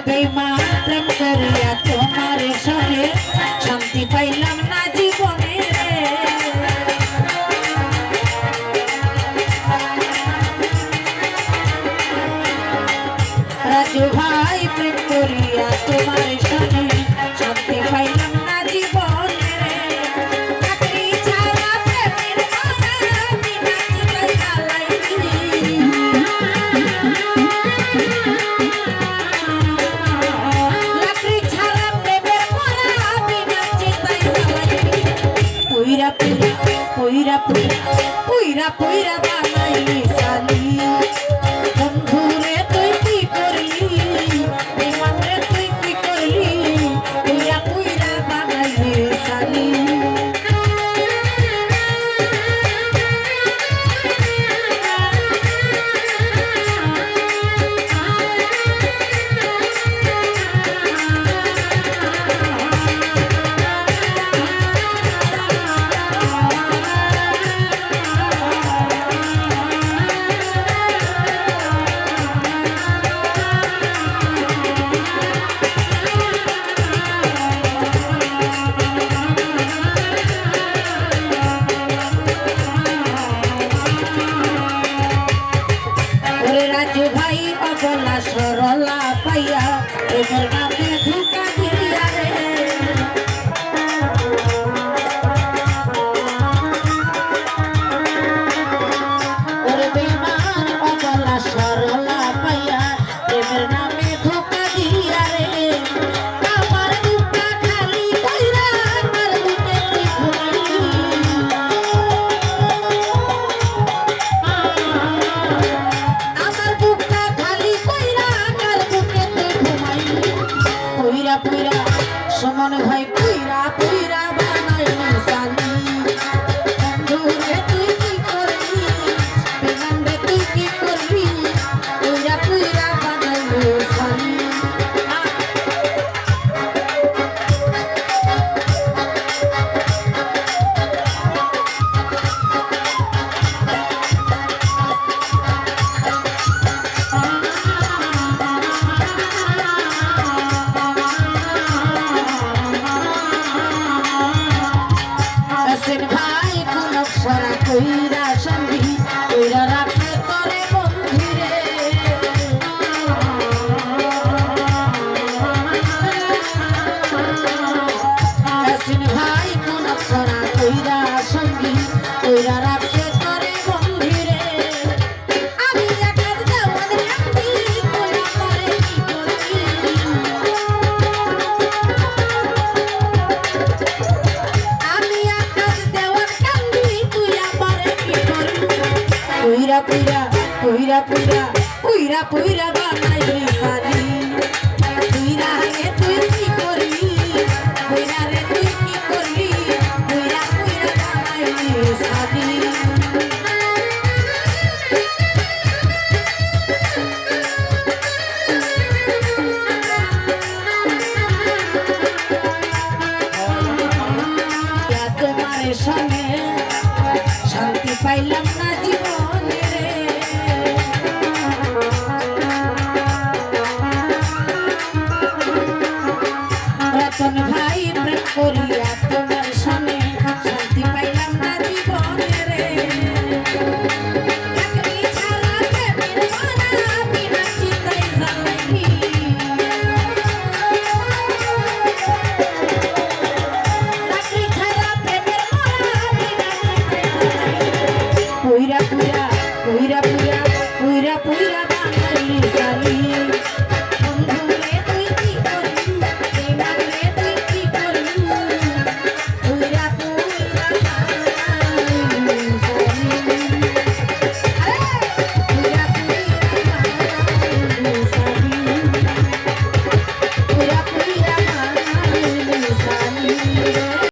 বেমান প্রেম করিয়া তোমার সরে শান্তি পাইলাম না জীবনে রাজু ভাই প্রেম করিয়া তোমার পুইরা পুইরা পুইরা পুইরা পুইরা পুইরা সমান ভাই পুইরা পুইরা বানাই কইরা সন্ধি কইরা রাখে করে বন্ধি রে ভাই কোন কইরা সন্ধি পুইরা পুইরা পুইরা পুইরা পুইরা পুইরা বানাইলি শাড়ি পুইরা রে তুই কি করলি পুইরা রে তুই কি করলি পুইরা পুইরা বানাইলি শাড়ি সঙ্গে শান্তি পাইলাম না করিয়া